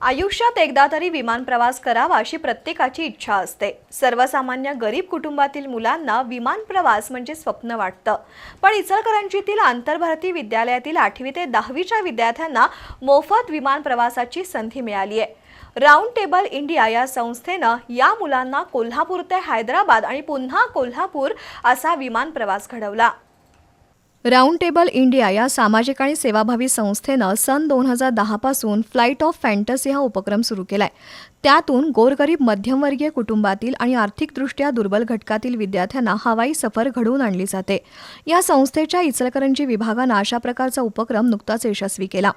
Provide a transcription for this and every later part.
आयुष्यात एकदा तरी विमान प्रवास करावा अशी प्रत्येकाची इच्छा असते. सर्वसामान्य गरीब कुटुंबातील मुलांना विमान प्रवास म्हणजे स्वप्न वाटतं. पण इचलकरंजीतील आंतरभारती विद्यालयातील आठवी ते दहावीच्या विद्यार्थ्यांना मोफत विमान प्रवासाची संधी मिळाली आहे राऊंड टेबल इंडिया या संस्थेनं या मुलांना कोल्हापूर ते हैदराबाद आणि पुन्हा कोल्हापूर असा विमान प्रवास घडवला. राऊंड टेबल इंडिया या सामाजिक आणि सेवाभावी संस्थेनं सन दोन हजार दहापासून फ्लाईट ऑफ फॅन्टसी हा उपक्रम सुरू केलाय. त्यातून गोरगरीब मध्यमवर्गीय कुटुंबातील आणि आर्थिकदृष्ट्या दुर्बल घटकातील विद्यार्थ्यांना हवाई सफर घडवून आणली जाते. या संस्थेच्या इचलकरंजी विभागानं अशा प्रकारचा उपक्रम नुकताच यशस्वी केला.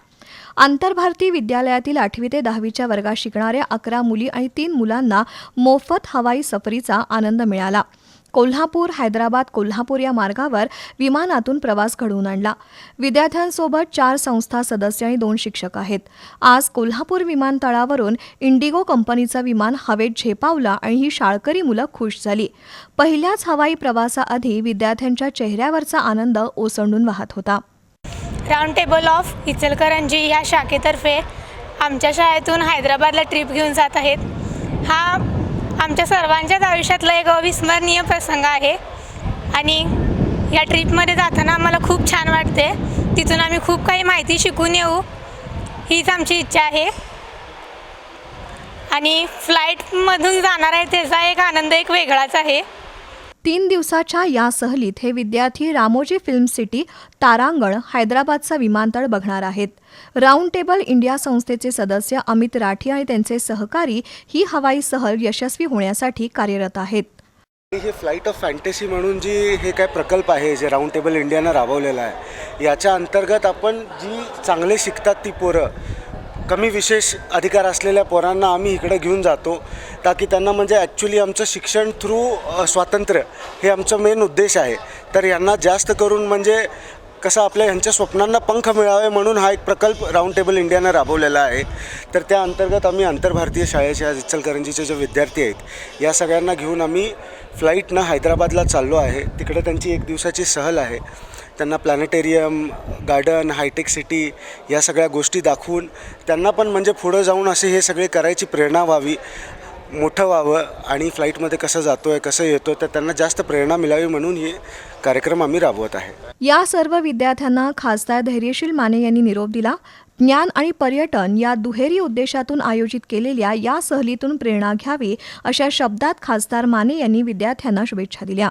आंतरभारती विद्यालयातील आठवी ते दहावीच्या वर्गात शिकणाऱ्या अकरा मुली आणि तीन मुलांना मोफत हवाई सफरीचा आनंद मिळाला. कोल्हापूर हैदराबाद कोल्हापूर या मार्गावर विमानातून प्रवास घडवून आणला. विद्यार्थ्यांसोबत चार संस्था सदस्य आणि दोन शिक्षक आहेत. आज कोल्हापूर विमानतळावरून इंडिगो कंपनीचं विमान हवेत झेपावलं आणि ही शाळकरी मुलं खुश झाली. पहिल्याच हवाई प्रवासाआधी विद्यार्थ्यांच्या चेहऱ्यावरचा आनंद ओसंडून वाहत होता. राऊंड टेबल ऑफ इचलकरंजी ह्या शाखेतर्फे आमच्या शाळेतून हैदराबादला ट्रिप घेऊन जात आहेत. हा आमच्या सर्वांच्याच आयुष्यातला एक अविस्मरणीय प्रसंग आहे. आणि या ट्रिपमध्ये जाताना आम्हाला खूप छान वाटते. तिथून आम्ही खूप काही माहिती शिकून येऊ हीच आमची इच्छा आहे. आणि फ्लाईटमधून जाणार आहे त्याचा एक आनंद एक वेगळाच आहे. तीन दिवसाच्या या सहलीत हे विद्यार्थी रामोजी फिल्म सिटी तारांगण हैदराबादचा विमानतळ बघणार आहेत. राऊंड टेबल इंडिया संस्थेचे सदस्य अमित राठी आणि त्यांचे सहकारी ही हवाई सहल यशस्वी होण्यासाठी कार्यरत आहेत. हे फ्लाईट ऑफ फॅन्टसी म्हणून जी हे काय प्रकल्प आहे जे राऊंड टेबल इंडियानं राबवलेला आहे याच्या अंतर्गत आपण जी चांगले शिकतात ती पोरं कमी विशेष अधिकार असलेल्या पोरांना आम्ही इकडे घेऊन जातो. ताकी त्यांना म्हणजे ॲक्च्युली आमचं शिक्षण थ्रू स्वातंत्र्य हे आमचं मेन उद्देश आहे. तर यांना जास्त करून म्हणजे कसं आपल्या ह्यांच्या स्वप्नांना पंख मिळावे म्हणून हा एक प्रकल्प राऊंड टेबल इंडियानं राबवलेला आहे. तर त्या अंतर्गत आम्ही आंतरभारतीय शाळेच्या इचलकरंजीचे जे विद्यार्थी आहेत या सगळ्यांना घेऊन आम्ही फ्लाईटनं हैदराबादला चाललो आहे. तिकडे त्यांची एक दिवसाची सहल आहे. त्यांना प्लॅनेटेरियम गार्डन हायटेक सिटी या सगळ्या गोष्टी दाखवून त्यांना पण म्हणजे पुढं जाऊन असे हे सगळे करायची प्रेरणा व्हावी मोठं व्हावं आणि फ्लाईटमध्ये कसं जातो आहे कसं येतो तर त्यांना जास्त प्रेरणा मिळावी म्हणून हे कार्यक्रम आम्ही राबवत आहे. या सर्व विद्यार्थ्यांना खासदार धैर्यशील माने यांनी निरोप दिला. ज्ञान आणि पर्यटन या दुहेरी उद्देशातून आयोजित केलेल्या या सहलीतून प्रेरणा घ्यावी अशा शब्दात खासदार माने यांनी विद्यार्थ्यांना शुभेच्छा दिल्या.